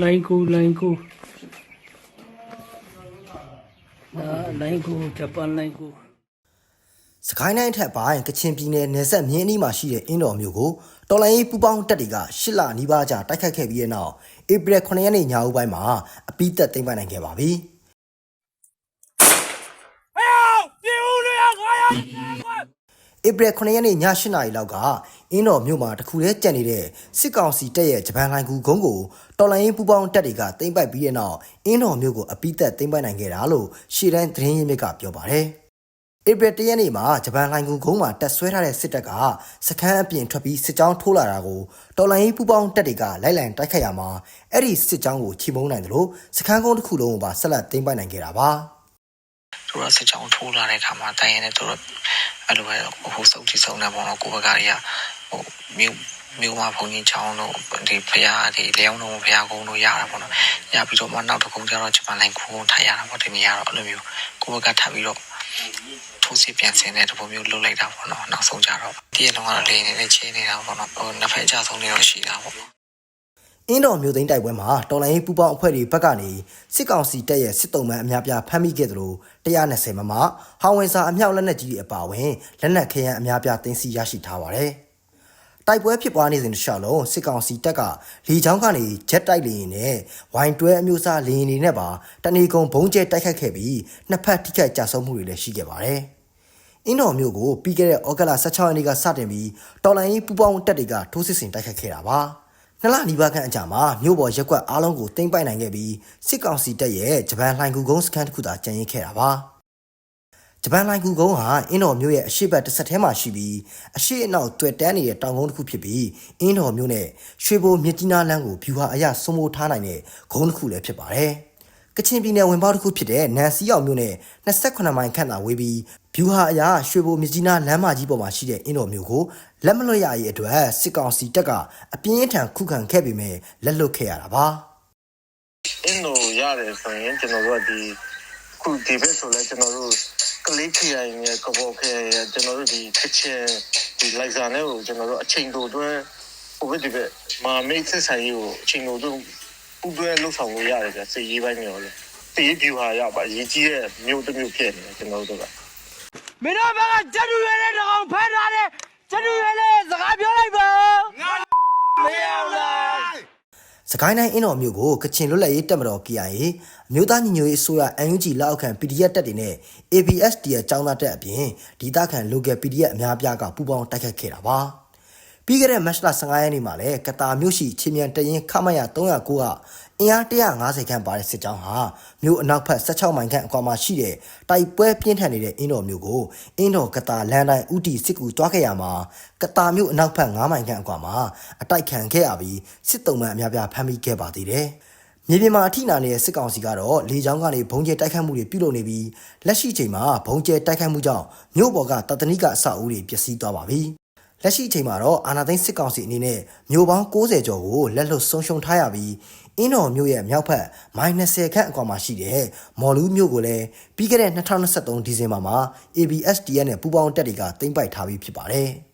လိုင်းကိုလိုင်းကိုဒါလိုင်းကိုဂျပန်လိုင်းကိုစကိုင်းတိုင်းအထက်ပိုင်းကချင်ပြည်နယ်နယ်စပ်မြင်းအနီးမှာရှိတဲ့အင်းတော်မြို့ကိုတော်လိုင်းရေးပူပေါင်းတပ်တွေကရှစ်လနီးပါးကြာတိုက်ခတ်ခဲ့ပြီးတဲ့နောက်ဧပြီ9ရက်နေ့ညဦးပိုင်းမှာအပိသက်သိမ်းပိုက်နိုင်ခဲ့ပါပြီ။ ဧပြီ9ရက်နေ့ည8နာရီလောက်ကအင်းတော်မြို့မှာတခုတည်းကြံနေတဲ့စစ်ကောင်စီတပ်ရဲ့ဂျပန်လိုင်းကူဂုံးကိုတော်လိုင်းရေးပူပေါင်းတပ်တွေကသိမ်းပိုက်ပြီးတဲ့နောက်အင်းတော်မြို့ကိုအပိသက်သိမ်းပိုက်နိုင်ခဲ့တာလို့ရှေ့တန်းသတင်းရင်းမြစ်ကပြောပါတယ်။ဧပြီတရက်နေ့မှာဂျပန်လိုင်ကူကုန်းမှာတက်ဆွဲထားတဲ့စစ်တပ်ကစခန်းအပြင်ထွက်ပြီးစစ်ကြောင်းထိုးလာတာကိုတော်လိုင်းရေးပူပေါင်းတပ်တွေကလိုက်လံတိုက်ခတ်ရမှာအဲ့ဒီစစ်ကြောင်းကိုချီမုန်းနိုင်တယ်လို့စခန်းကုန်းတစ်ခုလုံးကိုပါဆက်လက်သိမ်းပိုက်နိုင်ခဲ့တာပါသူတို့ကစစ်ကြောင်းထိုးလာတဲ့အခါမှာတိုင်ရင်လည်းသူတို့ အဲ့လိုပဲဟိုစုပ်ကြည့်စုံနေပေါ့နော်ကိုဘကတွေကဟိုမြို့မြို့မှာဘုံကြီးချောင်းတို့ဒီဖရာဒီလျောင်းတို့ဖရာကုန်းတို့ရတာပေါ့နော်ရပြီးတော့မှနောက်တစ်ခုကျတော့ဂျပန်လိုင်းခုံထိုင်ရတာပေါ့ဒီနေရာတော့အဲ့လိုမျိုးကိုဘကထပ်ပြီးတော့ထိုးစစ်ပြန်ဆင်းတဲ့တပုံမျိုးလှုပ်လိုက်တာပေါ့နော်နောက်ဆုံးကြတော့ဒီအလုံးကတော့လေနေတဲ့ချင်းနေတာပေါ့နော်ဟိုနှစ်ဖက်အကြဆုံးနေတော့ရှိတာပေါ့ အင်းတော်မြို့သိမ်းတိုက်ပွဲမှာတော်လိုင်းရေးပူပေါင်းအဖွဲ့တွေဘက်ကနေစစ်ကောင်စီတပ်ရဲ့စစ်တုံးမှန်အများပြားဖမ်းမိခဲ့သလို120မမဟောင်ဝင်စာအမြောက်လက်နက်ကြီးတွေအပါအဝင်လက်နက်ခဲယမ်းအများပြားသိမ်းဆည်းရရှိထားပါတယ်တိုက်ပွဲဖြစ်ပွားနေစဉ်တစ်လျှောက်လုံးစစ်ကောင်စီတပ်ကလေကြောင်းကနေဂျက်တိုက်လေယာဉ်နဲ့ဝိုင်တွဲအမျိုးအစားလေယာဉ်တွေနဲ့ပါတဏီကုံဘုံကျဲတိုက်ခတ်ခဲ့ပြီးနှစ်ဖက်ထိခိုက်ကြဆုံးမှုတွေလည်းရှိခဲ့ပါတယ်။အင်းတော်မျိုးကိုပြီးခဲ့တဲ့ဩဂတ်လ16ရက်နေ့ကစတင်ပြီးတော်လိုင်းရေးပူပေါင်းတပ်တွေကထိုးစစ်ဆင်တိုက်ခတ်ခဲ့တာပါ။ နှစ်လနီးပါးခန့်အကြာမှာမြို့ပေါ်ရက်ကွက်အားလုံးကိုတင်ပိုက်နိုင်ခဲ့ပြီးစစ်ကောင်စီတပ်ရဲ့ဂျပန်လှိုင်ကူကုန်းစခန်းတစ်ခုသာကျန်ရစ်ခဲ့တာပါ။ဂျပန်လိုင်ကူကုန်းဟာအင်းတော်မြို့ရဲ့အရှိတ်ဘက်တစ်ဆက်ထဲမှာရှိပြီးအရှိတ်အနောက်တွေ့တန်းနေတဲ့တောင်ကုန်းတစ်ခုဖြစ်ပြီးအင်းတော်မြို့နဲ့ရွှေဘိုမြစ်ကြီးနားလမ်းကိုဖြူဟာအရစိုးမိုးထားနိုင်တဲ့ဂုံးတစ်ခုလည်းဖြစ်ပါတယ်။ ကချင်ပြည်နယ်ဝင်ပေါက်တစ်ခုဖြစ်တဲ့နန်စီအောင်မြို့နဲ့28မိုင်ခန့်သာဝေးပြီးဖြူဟာအရရွှေဘိုမြစ်ကြီးနားလမ်းမကြီးပေါ်မှာရှိတဲ့အင်းတော်မြို့ကိုလက်မလွတ်ရရေးအတွက်စစ်ကောင်စီတပ်ကအပြင်းအထန်ခုခံခဲ့ပေမဲ့လက်လွတ်ခဲ့ရတာပါ။အင်းတို့ရတယ်ဆိုရင်ကျွန်တော်တို့ကဒီခုဒီဘက်ဆိုလဲကျွန်တော်တို့ကလေးခရိုင်ရဲ့ကဘော်ခရိုင်ရဲ့ကျွန်တော်တို့ဒီကချင်ဒီလိုက်စာနဲ့ကိုကျွန်တော်တို့အချိန်တိုတွဲဟိုဘက်ဒီဘက်မာမိတ်ဆက်ဆိုင်ရေးကိုအချိန်တိုတွဲ ဥတွဲလှုပ်ဆောင်လို့ရတယ်ဗျစိတ်ရေးပိုင်းမျိုးလေတေးပြူဟာရပါရေးကြီးတဲ့မြို့တစ်မြို့ဖြစ်နေတယ်ကျွန်တော်တို့ကမင်းတို့ဘက်ကဂျက်တူရဲတဲ့ကောင်ဖမ်းထားတဲ့ဂျက်တူရဲလေးစကားပြောလိုက်ပါငါမရလားစကိုင်းတိုင်းအင်းတော်မြို့ကိုကချင်လွတ်လပ်ရေးတပ်မတော် KIA အမျိုးသားညီညွတ်ရေးအစိုးရ NUG လက်အောက်ခံ PDF တပ်တွေနဲ့ ABSD ရဲ့ចောင်းသားတပ်အပြင်ဒေသခံ local PDF အများအပြားကပူးပေါင်းတိုက်ခတ်ခဲ့တာပါ ပြီးခဲ့တဲ့မတ်လ15ရက်နေ့မှာလည်းကတာမြို့ရှိချင်းမြန်တရင်ခမရ309ကအင်အား150ခန့်ပါတဲ့စစ်ကြောင်းဟာမြို့အနောက်ဘက်16မိုင်ခန့်အကွာမှာရှိတဲ့တိုက်ပွဲပြင်းထန်နေတဲ့အင်းတော်မြို့ကိုအင်းတော်ကတာလန်တိုင်းဥတီစစ်ကူတွားခဲ့ရမှာကတာမြို့အနောက်ဘက်9မိုင်ခန့်အကွာမှာအတိုက်ခံခဲ့ရပြီးစစ်တုံးမှန်အများပြားဖမ်းမိခဲ့ပါသေးတယ်။မြေပြင်မှာအထိနာနေတဲ့စစ်ကောင်စီကတော့လေကြောင်းကနေဘုံကျဲတိုက်ခတ်မှုတွေပြုလုပ်နေပြီးလက်ရှိချိန်မှာဘုံကျဲတိုက်ခတ်မှုကြောင့်မြို့ပေါ်ကတတနိကအဆောက်အဦတွေပျက်စီးသွားပါပြီ။ လက်ရှိအချိန်မှာတော့အာနာသိန်းစစ်ကောင်စီအနေနဲ့မြို့ပေါင်း60ကျော်ကိုလက်လွတ်ဆုံးရှုံးထားရပြီးအင်းတော်မြို့ရဲ့မြောက်ဘက်မိုင်20ခန့်အကွာမှာရှိတဲ့မော်လူးမြို့ကိုလည်းပြီးခဲ့တဲ့2023ဒီဇင်ဘာမှာ ABSDN နဲ့ပူးပေါင်းတပ်တွေကတင်ပိုက်ထားပြီးဖြစ်ပါတယ်။